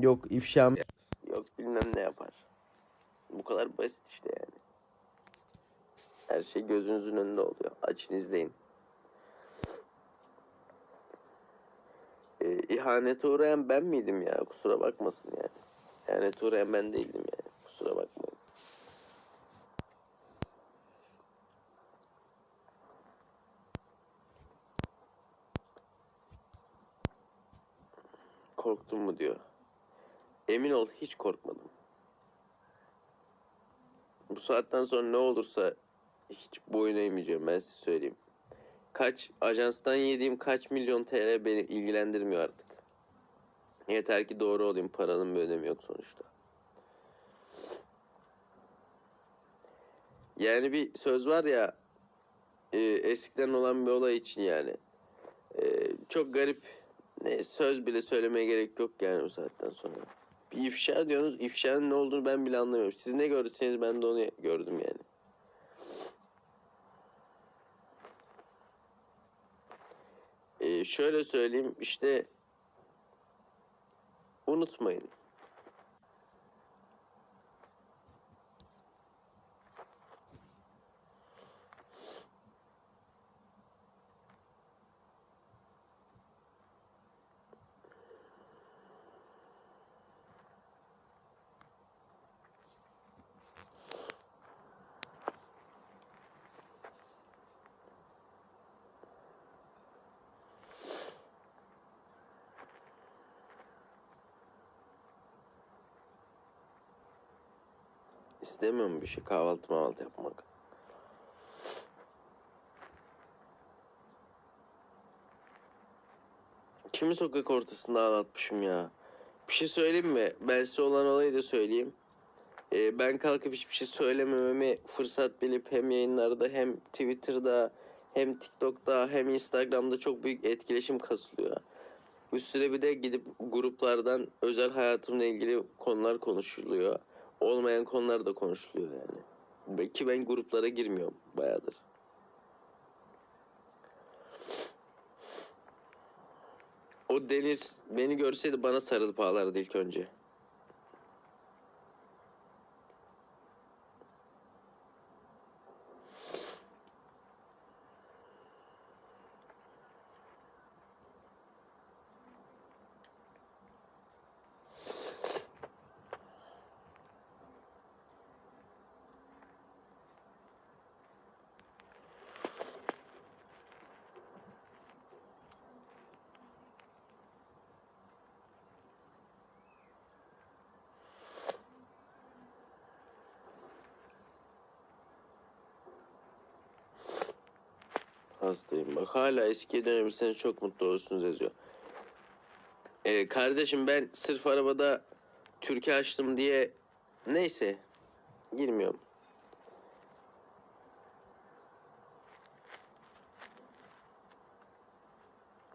Yok ifşa mı- Yok bilmem ne yapar. Bu kadar basit işte yani. Her şey gözünüzün önünde oluyor. Açın izleyin. Ee, ihanete uğrayan ben miydim ya? Kusura bakmasın yani. İhanete uğrayan ben değildim yani. Kusura bakmayın. Korktun mu diyor. Emin ol hiç korkmadım. Bu saatten sonra ne olursa hiç boyun eğmeyeceğim ben size söyleyeyim. Kaç ajanstan yediğim kaç milyon TL beni ilgilendirmiyor artık. Yeter ki doğru olayım paranın bir önemi yok sonuçta. Yani bir söz var ya e, eskiden olan bir olay için yani. E, çok garip. Ne, söz bile söylemeye gerek yok yani bu saatten sonra. İfşa diyorsunuz. ifşanın ne olduğunu ben bile anlamıyorum. Siz ne gördüyseniz ben de onu gördüm yani. Ee, şöyle söyleyeyim işte unutmayın. İstemiyorum bir şey kahvaltı mahvaltı yapmak. Kimi sokak ortasında ağlatmışım ya. Bir şey söyleyeyim mi? Ben size olan olayı da söyleyeyim. Ee, ben kalkıp hiçbir şey söylemememi fırsat bilip hem yayınlarda hem Twitter'da hem TikTok'ta hem Instagram'da çok büyük etkileşim kasılıyor. Üstüne bir de gidip gruplardan özel hayatımla ilgili konular konuşuluyor. Olmayan konular da konuşuluyor yani. Ki ben gruplara girmiyorum bayağıdır. O Deniz beni görseydi bana sarılıp ağlardı ilk önce. Hastayım bak hala eskiye dönebilseniz çok mutlu olursunuz yazıyor. Ee, kardeşim ben sırf arabada Türkiye açtım diye neyse girmiyorum.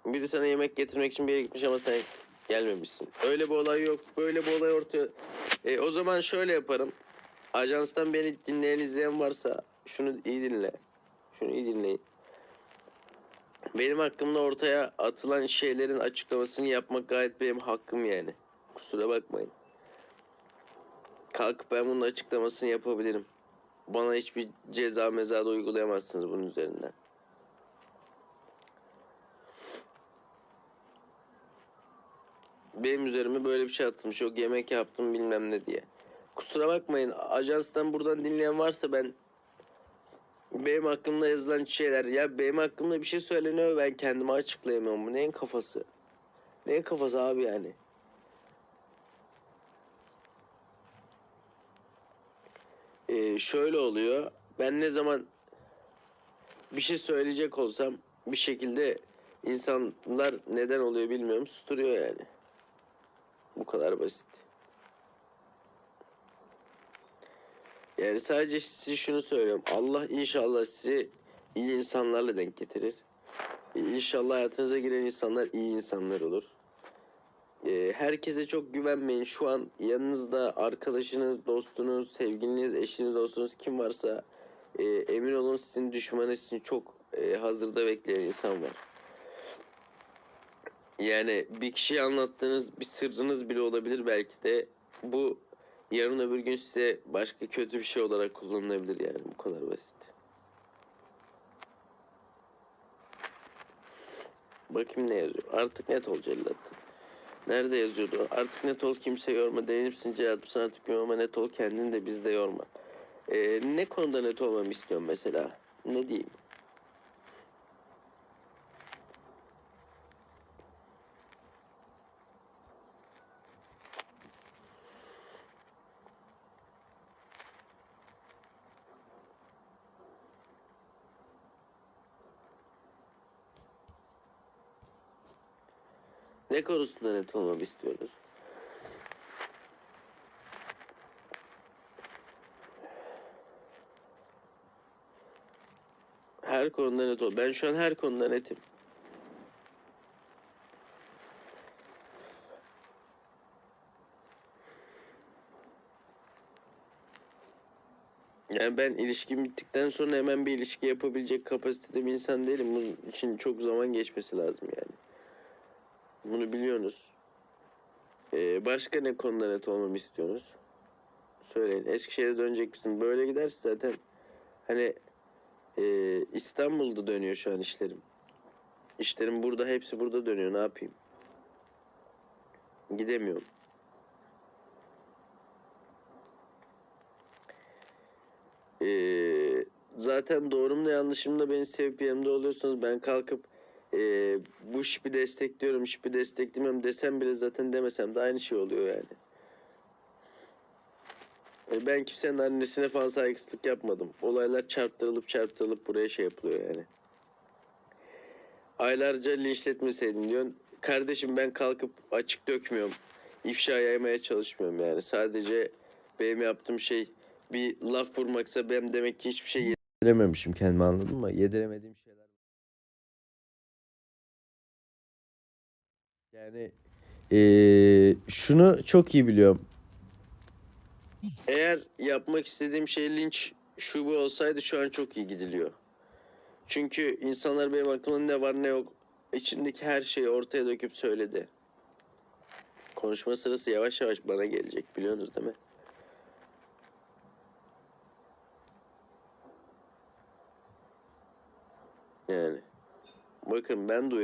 Biri sana yemek getirmek için bir yere gitmiş ama sen gelmemişsin. Öyle bir olay yok. Böyle bir olay ortaya... Ee, o zaman şöyle yaparım. Ajanstan beni dinleyen izleyen varsa şunu iyi dinle. Şunu iyi dinleyin. Benim hakkımda ortaya atılan şeylerin açıklamasını yapmak gayet benim hakkım yani. Kusura bakmayın. Kalkıp ben bunun açıklamasını yapabilirim. Bana hiçbir ceza meza da uygulayamazsınız bunun üzerinden. Benim üzerime böyle bir şey atılmış. Yok yemek yaptım bilmem ne diye. Kusura bakmayın. Ajanstan buradan dinleyen varsa ben benim hakkımda yazılan şeyler ya benim hakkımda bir şey söyleniyor ben kendime açıklayamıyorum. Bu neyin kafası? Neyin kafası abi yani? Ee, şöyle oluyor. Ben ne zaman bir şey söyleyecek olsam bir şekilde insanlar neden oluyor bilmiyorum susturuyor yani. Bu kadar basit. Yani sadece size şunu söylüyorum. Allah inşallah sizi iyi insanlarla denk getirir. İnşallah hayatınıza giren insanlar iyi insanlar olur. Ee, herkese çok güvenmeyin. Şu an yanınızda arkadaşınız, dostunuz, sevgiliniz, eşiniz, dostunuz kim varsa e, emin olun sizin düşmanınız için çok e, hazırda bekleyen insan var. Yani bir kişiye anlattığınız bir sırrınız bile olabilir belki de bu yarın öbür gün size başka kötü bir şey olarak kullanılabilir yani bu kadar basit. Bakayım ne yazıyor. Artık net ol cellat. Nerede yazıyordu? Artık net ol kimse yorma. Değinipsin cellat sana tipim ama net ol kendini de bizde yorma. Ee, ne konuda net olmamı istiyorsun mesela? Ne diyeyim? Ne konusunda net olmamı istiyoruz? Her konuda net ol. Ben şu an her konuda netim. Yani ben ilişkim bittikten sonra hemen bir ilişki yapabilecek kapasitede bir insan değilim. Bunun için çok zaman geçmesi lazım yani. Bunu biliyorsunuz. Ee, başka ne konuda net olmamı istiyorsunuz? Söyleyin. Eskişehir'e dönecek misin? Böyle giderse zaten hani e, İstanbul'da dönüyor şu an işlerim. İşlerim burada hepsi burada dönüyor. Ne yapayım? Gidemiyorum. Ee, zaten doğrum da beni sevip yanımda oluyorsunuz. Ben kalkıp e, bu şipi destekliyorum, şipi desteklemiyorum desem bile zaten demesem de aynı şey oluyor yani. E, ben kimsenin annesine falan saygısızlık yapmadım. Olaylar çarptırılıp çarptırılıp buraya şey yapılıyor yani. Aylarca linçletmeseydin diyorsun. Kardeşim ben kalkıp açık dökmüyorum. İfşa yaymaya çalışmıyorum yani. Sadece benim yaptığım şey bir laf vurmaksa ben demek ki hiçbir şey yedirememişim kendime anladın mı? Yediremediğim şeyler Yani eee, şunu çok iyi biliyorum. Eğer yapmak istediğim şey linç şu olsaydı şu an çok iyi gidiliyor. Çünkü insanlar benim aklımda ne var ne yok içindeki her şeyi ortaya döküp söyledi. Konuşma sırası yavaş yavaş bana gelecek biliyorsunuz değil mi? Yani. Bakın ben de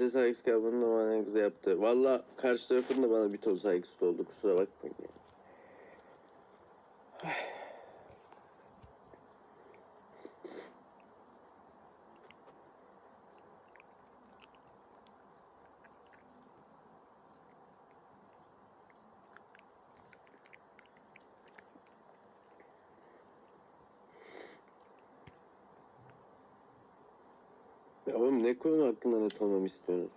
Tanesi saygısız kabının ama en güzel yaptı. Valla karşı tarafın da bana bir ton saygısız oldu. Kusura bakmayın ya. Ya oğlum ne konu hakkında net olmamı istiyorsunuz?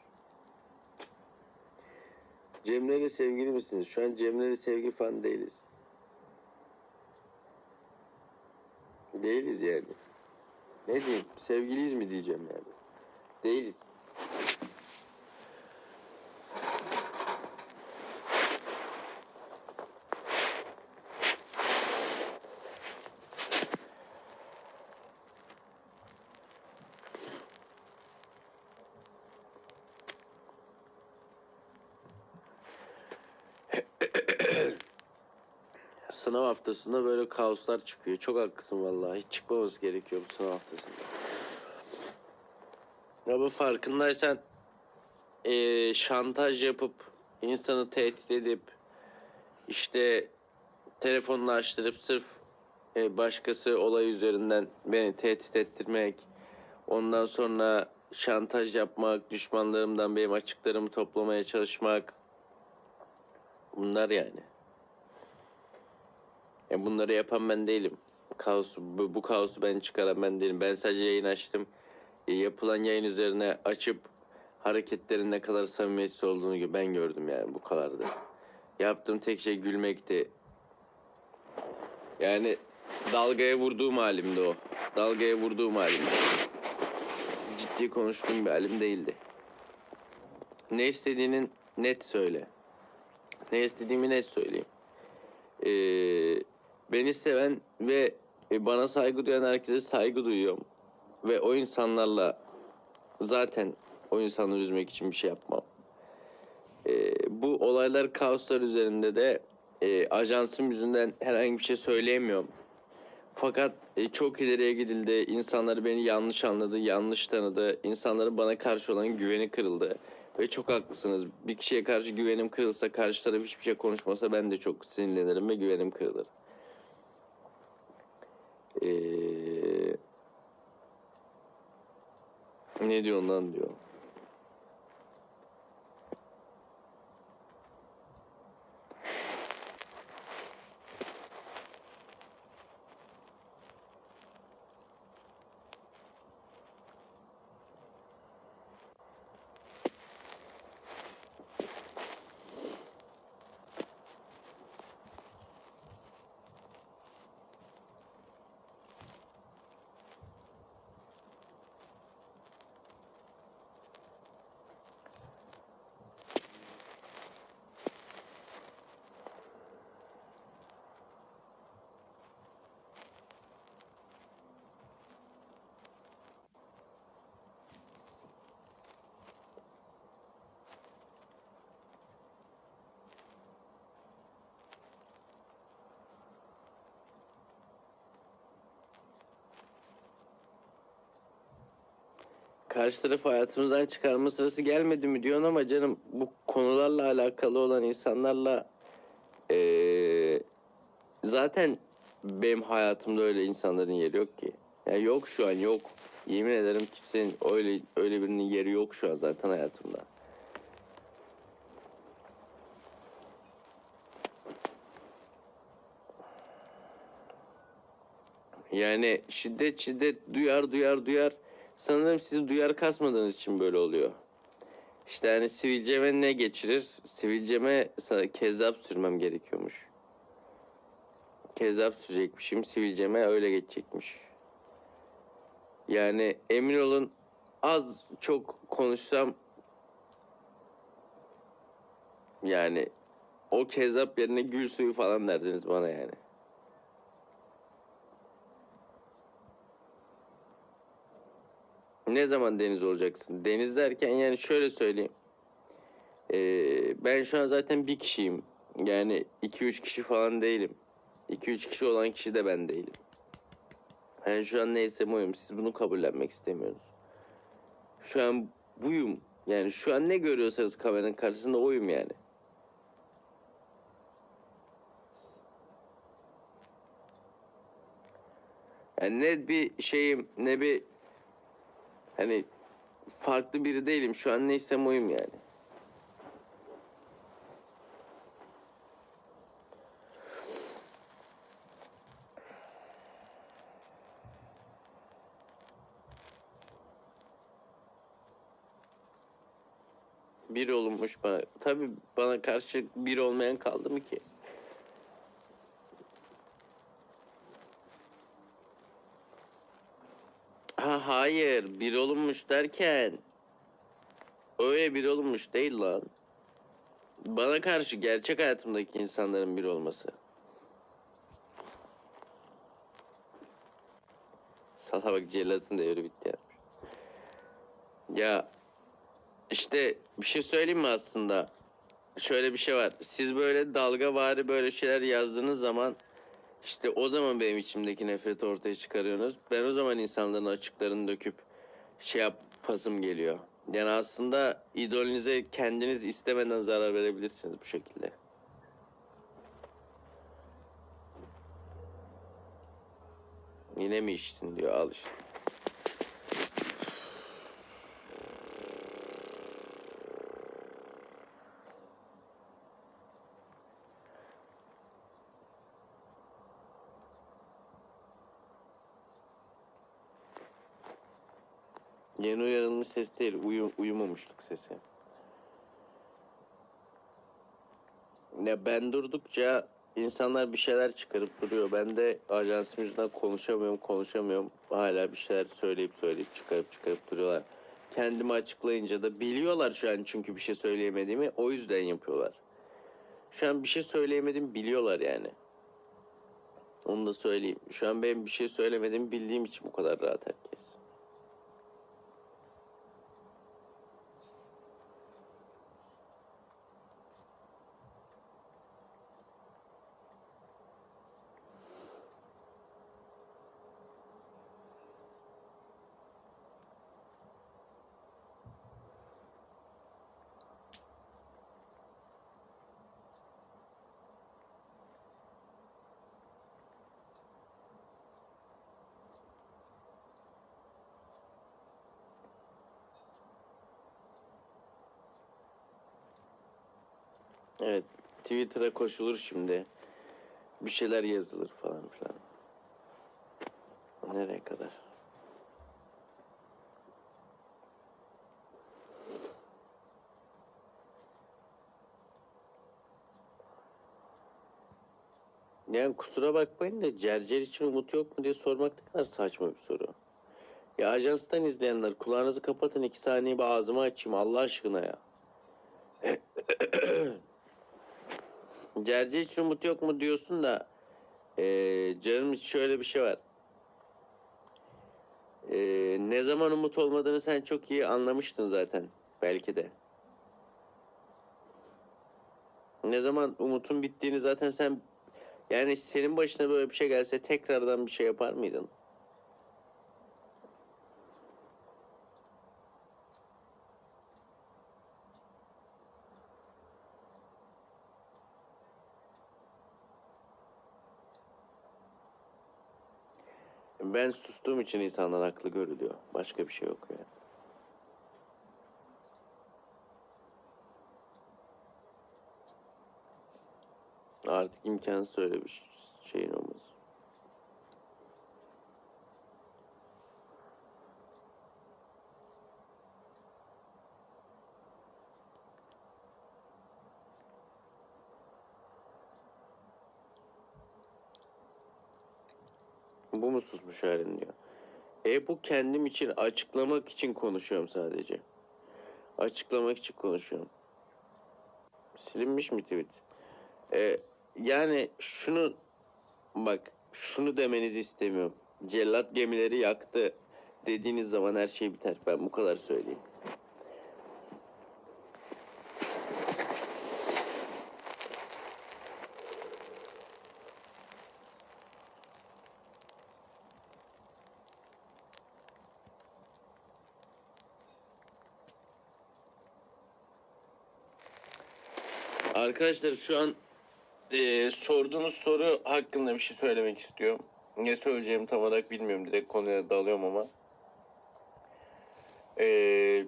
Cemre ile sevgili misiniz? Şu an Cemre ile sevgili falan değiliz. Değiliz yani. Ne diyeyim? Sevgiliyiz mi diyeceğim yani. Değiliz. Sınav haftasında böyle kaoslar çıkıyor. Çok haklısın vallahi. Hiç çıkmaması gerekiyor bu sınav haftasında. Ya bu farkındaysan eee, şantaj yapıp insanı tehdit edip işte telefonunu açtırıp sırf e, başkası olay üzerinden beni tehdit ettirmek ondan sonra şantaj yapmak düşmanlarımdan benim açıklarımı toplamaya çalışmak bunlar yani. Ya bunları yapan ben değilim. Kaosu, bu, bu kaosu ben çıkaran ben değilim. Ben sadece yayın açtım. E, yapılan yayın üzerine açıp hareketlerin ne kadar samimiyetsiz olduğunu ben gördüm yani bu kadardı. Yaptığım tek şey gülmekti. Yani dalgaya vurduğum halimdi o. Dalgaya vurduğum halimdi. Ciddi konuştuğum bir halim değildi. Ne istediğinin net söyle. Ne istediğimi net söyleyeyim. Ee, beni seven ve e, bana saygı duyan herkese saygı duyuyorum. Ve o insanlarla zaten o insanları üzmek için bir şey yapmam. Ee, bu olaylar kaoslar üzerinde de e, ajansım yüzünden herhangi bir şey söyleyemiyorum. Fakat e, çok ileriye gidildi. İnsanlar beni yanlış anladı, yanlış tanıdı. İnsanların bana karşı olan güveni kırıldı. Ve çok haklısınız. Bir kişiye karşı güvenim kırılsa, karşı taraf hiçbir şey konuşmasa ben de çok sinirlenirim ve güvenim kırılır. Ee, ne diyorsun lan diyor. Karşı tarafı hayatımızdan çıkarma sırası gelmedi mi diyorsun ama canım bu konularla alakalı olan insanlarla eee, zaten benim hayatımda öyle insanların yeri yok ki. Yani yok şu an yok. Yemin ederim kimsenin öyle öyle birinin yeri yok şu an zaten hayatımda. Yani şiddet şiddet duyar duyar duyar. Sanırım siz duyar kasmadığınız için böyle oluyor. İşte hani sivilceme ne geçirir? Sivilceme kezzap sürmem gerekiyormuş. Kezzap sürecekmişim. Sivilceme öyle geçecekmiş. Yani emin olun az çok konuşsam yani o kezzap yerine gül suyu falan derdiniz bana yani. Ne zaman deniz olacaksın? Deniz derken yani şöyle söyleyeyim. Ee, ben şu an zaten bir kişiyim. Yani 2-3 kişi falan değilim. 2-3 kişi olan kişi de ben değilim. Ben şu an neyse oyum. Siz bunu kabullenmek istemiyorsunuz. Şu an buyum. Yani şu an ne görüyorsanız kameranın karşısında oyum yani. Yani ne bir şeyim ne bir Hani farklı biri değilim. Şu an neysem oyum yani. Bir olunmuş bana. Tabii bana karşı bir olmayan kaldı mı ki? Ha hayır, bir olunmuş derken öyle bir olunmuş değil lan. Bana karşı gerçek hayatımdaki insanların bir olması. Sana bak Celat'ın devri bitti ya. Ya işte bir şey söyleyeyim mi aslında? Şöyle bir şey var. Siz böyle dalgavari böyle şeyler yazdığınız zaman işte o zaman benim içimdeki nefreti ortaya çıkarıyorsunuz. Ben o zaman insanların açıklarını döküp şey yapasım geliyor. Yani aslında idolünüze kendiniz istemeden zarar verebilirsiniz bu şekilde. Yine mi içtin diyor al işte. Yeni uyarılmış ses değil, uyum, uyumamışlık sesi. Ya ben durdukça insanlar bir şeyler çıkarıp duruyor. Ben de ajansım yüzünden konuşamıyorum, konuşamıyorum. Hala bir şeyler söyleyip söyleyip çıkarıp çıkarıp duruyorlar. Kendimi açıklayınca da biliyorlar şu an çünkü bir şey söyleyemediğimi. O yüzden yapıyorlar. Şu an bir şey söyleyemedim biliyorlar yani. Onu da söyleyeyim. Şu an ben bir şey söylemedim bildiğim için bu kadar rahat herkes. Evet. Twitter'a koşulur şimdi. Bir şeyler yazılır falan filan. Nereye kadar? Yani kusura bakmayın da Cercer için umut yok mu diye sormak ne kadar saçma bir soru. Ya ajanstan izleyenler kulağınızı kapatın iki saniye bir ağzımı açayım Allah aşkına ya. Cerce hiç umut yok mu diyorsun da eee canım şöyle bir şey var. Eee, ne zaman umut olmadığını sen çok iyi anlamıştın zaten belki de. Ne zaman umutun bittiğini zaten sen yani senin başına böyle bir şey gelse tekrardan bir şey yapar mıydın? Ben sustuğum için insanlar haklı görülüyor. Başka bir şey yok yani. Artık imkansız öyle bir şeyin olması. Bu mu susmuş halin diyor. E bu kendim için açıklamak için konuşuyorum sadece. Açıklamak için konuşuyorum. Silinmiş mi tweet? E, yani şunu bak şunu demenizi istemiyorum. Cellat gemileri yaktı dediğiniz zaman her şey biter. Ben bu kadar söyleyeyim. Arkadaşlar şu an e, sorduğunuz soru hakkında bir şey söylemek istiyorum. Ne söyleyeceğimi tam olarak bilmiyorum. Direkt konuya dalıyorum ama. E,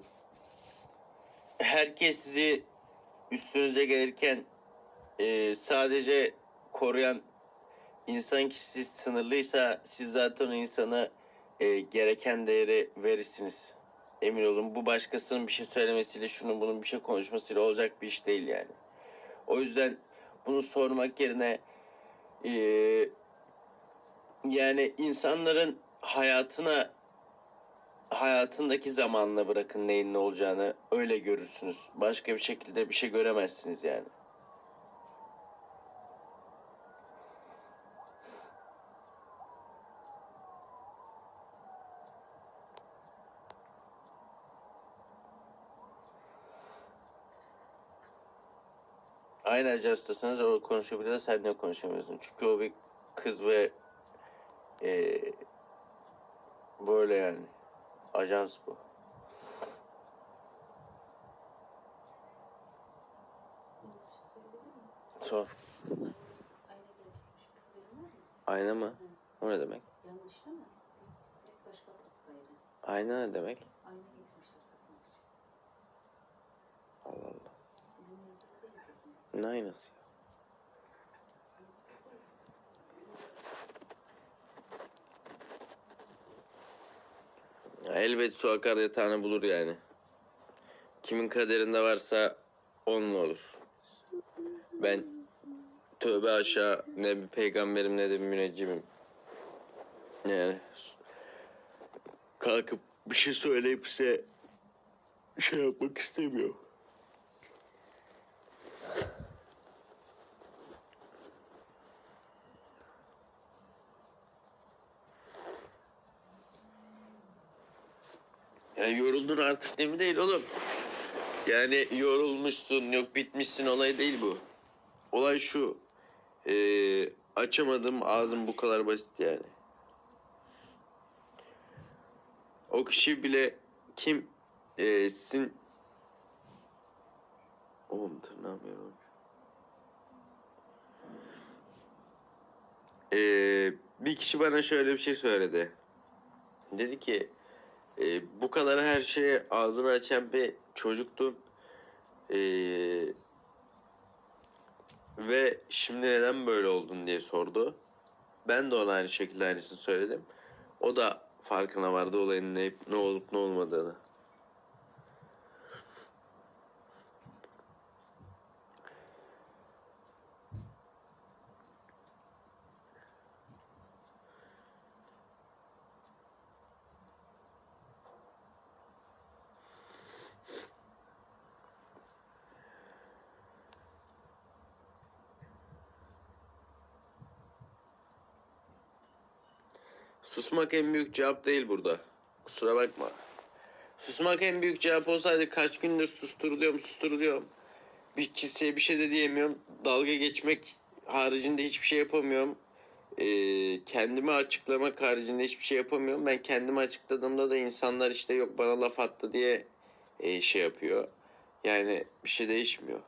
herkes sizi üstünüze gelirken e, sadece koruyan insan kişisi sınırlıysa siz zaten o insana e, gereken değeri verirsiniz. Emin olun bu başkasının bir şey söylemesiyle şunun bunun bir şey konuşmasıyla olacak bir iş değil yani. O yüzden bunu sormak yerine eee, yani insanların hayatına hayatındaki zamanla bırakın neyin ne olacağını öyle görürsünüz. Başka bir şekilde bir şey göremezsiniz yani. Aynı ajanstasınız o konuşabiliyor sen ne konuşamıyorsun. Çünkü o bir kız ve eee, böyle yani. Ajans bu. Sor. Ayna mı? Ayna mı? O ne demek? Yanlış değil mi? Direkt başka gayrı. Ayna ne demek? Ayna getirmişler takmak için. Allah Allah. Bizim yurtta da getirdiler. Ne Elbet su akar yatağını bulur yani. Kimin kaderinde varsa onunla olur. Ben Tövbe aşağı ne bir peygamberim ne de bir müneccimim. Yani kalkıp bir şey söyleyip size şey yapmak istemiyorum. Yoruldun artık değil mi değil oğlum? Yani yorulmuşsun yok bitmişsin olay değil bu. Olay şu. Ee, açamadım ağzım bu kadar basit yani. O kişi bile kim ee, sin Oğlum tırnağım yorulmuş. Ee, bir kişi bana şöyle bir şey söyledi. Dedi ki e, bu kadar her şeye ağzını açan bir çocuktun. E, ve şimdi neden böyle oldun diye sordu. Ben de ona aynı şekilde aynısını söyledim. O da farkına vardı olayın ne, ne olup ne olmadığını. Susmak en büyük cevap değil burada. Kusura bakma. Susmak en büyük cevap olsaydı kaç gündür susturuluyorum susturuluyorum. Bir kimseye bir şey de diyemiyorum. Dalga geçmek haricinde hiçbir şey yapamıyorum. Ee, kendimi açıklamak haricinde hiçbir şey yapamıyorum. Ben kendimi açıkladığımda da insanlar işte yok bana laf attı diye e, şey yapıyor. Yani bir şey değişmiyor.